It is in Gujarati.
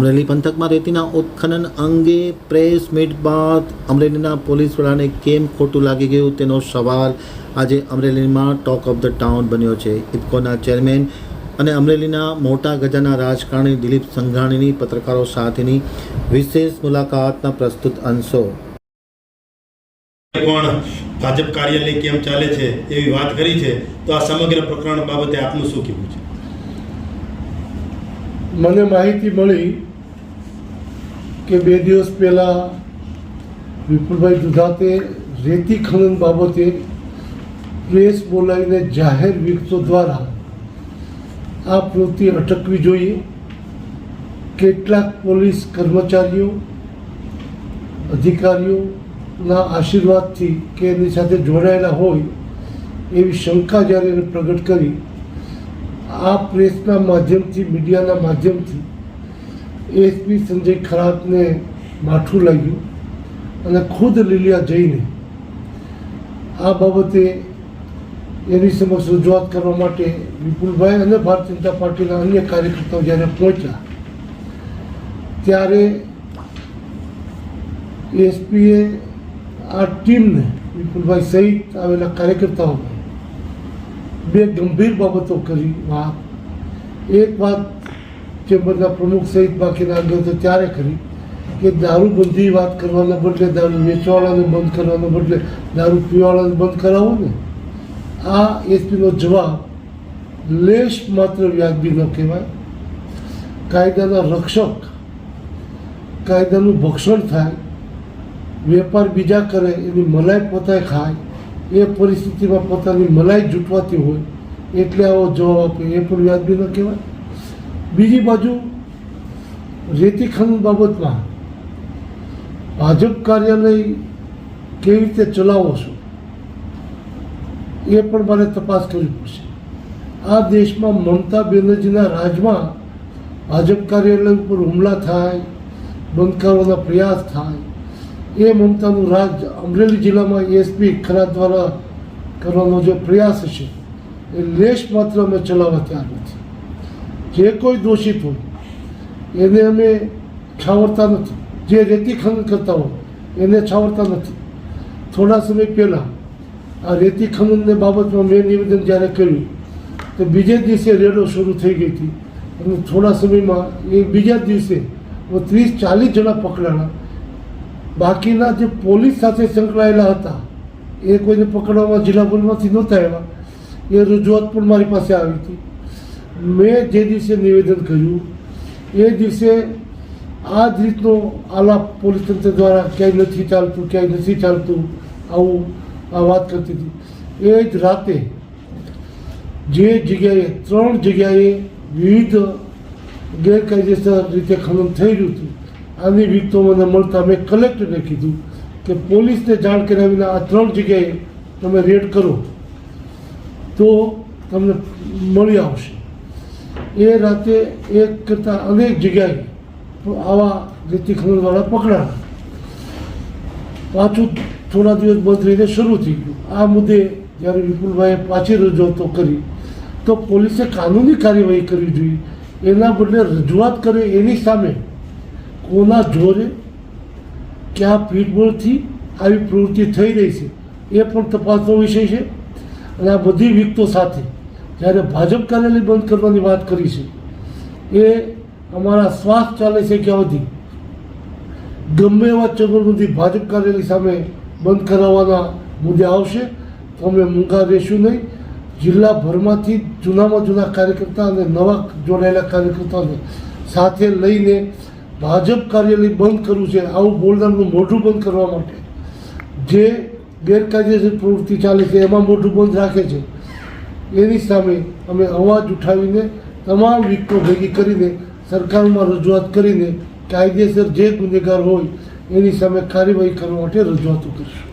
અમરેલી પંથકમાં રેતીના ઉત્ખનન અંગે પ્રેસ મીટ બાદ અમરેલીના પોલીસ વડાને કેમ ખોટું લાગી ગયું તેનો સવાલ આજે અમરેલીમાં ટોક ઓફ ધ ટાઉન બન્યો છે. ઇફકોના ચેરમેન અને અમરેલીના મોટા ગજાના રાજકારણી દિલીપ સંઘાણીની પત્રકારો સાથેની વિશેષ મુલાકાતના પ્રસ્તુત અંશો. પણ ભાજપ કાર્યાલય કેમ ચાલે છે એવી વાત કરી છે તો આ સમગ્ર પ્રકરણ બાબતે આપનું શું કહેવું છે? મને માહિતી મળી કે બે દિવસ પહેલાં વિપુલભાઈ દુધાતે રેતી ખનન બાબતે પ્રેસ બોલાવીને જાહેર વિગતો દ્વારા આ પ્રવૃત્તિ અટકવી જોઈએ. કેટલાક પોલીસ કર્મચારીઓ, અધિકારીઓના આશીર્વાદથી કે એની સાથે જોડાયેલા હોય એવી શંકા જ્યારે પ્રગટ કરી, આ પ્રેસના માધ્યમથી, મીડિયાના માધ્યમથી એસપી સંજય ખરાતને માઠું લાગ્યું અને ખુદ લીલિયા જઈને આ બાબતે એની સમક્ષ રજૂઆત કરવા માટે વિપુલભાઈ અને ભારતીય જનતા પાર્ટીના અન્ય કાર્યકર્તાઓ જ્યારે પહોંચ્યા, ત્યારે એસપીએ આ ટીમને વિપુલભાઈ સહિત આવેલા કાર્યકર્તાઓને બે ગંભીર બાબતો કરી વાત. એક વાત ચેમ્બરના પ્રમુખ સહિત બાકીના આગળ ત્યારે કરી કે દારૂબંધી વાત કરવાના બદલે દારૂ વેચવાવાળાને બંધ કરવાના બદલે દારૂ પીવાવાળાને બંધ કરાવો ને. આ એસપીનો જવાબ લેશ માત્ર વ્યાજબી ન કહેવાય. કાયદાના રક્ષક કાયદાનું ભક્ષણ થાય, વેપાર બીજા કરે, એની મલાઈ પોતાએ ખાય, એ પરિસ્થિતિમાં પોતાની મલાઈ જૂટવાતી હોય, એટલે આવો જવાબ આપે, એ પણ વ્યાજબી ન કહેવાય. બીજી બાજુ રેતી ખનન બાબતમાં ભાજપ કાર્યાલય કેવી રીતે ચલાવો છો? એ પણ મારે તપાસ કરવી પડશે. આ દેશમાં મમતા બેનર્જીના રાજમાં ભાજપ કાર્યાલય ઉપર હુમલા થાય, બંધ કરવાના પ્રયાસ થાય, એ મમતાનું રાજ અમરેલી જિલ્લામાં એસપી ખરા દ્વારા કરવાનો જે પ્રયાસ છે, એ લેશ માત્ર અમે ચલાવવા તૈયાર નથી. જે કોઈ દોષિત હોય, એને અમે છાવરતા નથી. જે રેતી ખનન કરતા હોય, એને છાવરતા નથી. થોડા સમય પહેલાં આ રેતી ખનનને બાબતમાં મેં નિવેદન જ્યારે કર્યું, તો બીજે દિવસે રેડો શરૂ થઈ ગઈ હતી. અને થોડા સમયમાં એ બીજા દિવસે ત્રીસ ચાલીસ જણા પકડાણા. બાકીના જે પોલીસ સાથે સંકળાયેલા હતા, એ કોઈને પકડવામાં જિલ્લા પોલીસમાંથી નહોતા આવ્યા. એ રજૂઆત પણ મારી પાસે આવી હતી. મેં જે દિવસે નિવેદન કર્યું, એ દિવસે આ જ રીતનો આલાપ પોલીસ તંત્ર દ્વારા ક્યાંય નથી ચાલતું, ક્યાંય નથી ચાલતું, આવું આ વાત કરતી હતી. એ જ રાતે જે જગ્યાએ, ત્રણ જગ્યાએ વિવિધ ગેરકાયદેસર રીતે ખનન થઈ રહ્યું હતું, આની વિગતો મને મળતા મેં કલેક્ટરને કીધું કે પોલીસને જાણ કર્યા વિના આ ત્રણ જગ્યાએ તમે રેડ કરો, તો તમને મળી આવશે. એ રાતે એક કરતાં અનેક જગ્યાએ આવા રેતી ખનનવાળા પકડાયા. પાછું થોડા દિવસ બંધ રહીને શરૂ થઈ ગયું. આ મુદ્દે જ્યારે વિપુલભાઈએ પાછી રજૂઆતો કરી, તો પોલીસે કાનૂની કાર્યવાહી કરવી જોઈએ. એના બદલે રજૂઆત કરે એની સામે કોના જોરે ક્યાં પીઠબળથી આવી પ્રવૃત્તિ થઈ રહી છે એ પણ તપાસનો વિષય છે. અને આ બધી વિગતો સાથે જ્યારે ભાજપ કાર્યાલય બંધ કરવાની વાત કરી છે, એ અમારા શ્વાસ ચાલે છે કે અવધિ? ગમે એવા ચગરબંધી ભાજપ કાર્યાલય સામે બંધ કરાવવાના મુદ્દે આવશે, તો અમે મૂંગા રહેશું નહીં. જિલ્લાભરમાંથી જૂનામાં જૂના કાર્યકર્તા અને નવા જોડાયેલા કાર્યકર્તાઓને સાથે લઈને ભાજપ કાર્યાલય બંધ કરવું છે, આવું બોલનારનું મોઢું બંધ કરવા માટે. જે ગેરકાયદેસર પ્રવૃત્તિ ચાલે છે, એમાં મોઢું બંધ રાખે છે. એની સામે અમે અવાજ ઉઠાવીને તમામ વિગતો ભેગી કરીને સરકારમાં રજૂઆત કરીને કાયદેસર જે ગુનેગાર હોય એની સામે કાર્યવાહી કરવા માટે રજૂઆતો કરીશું.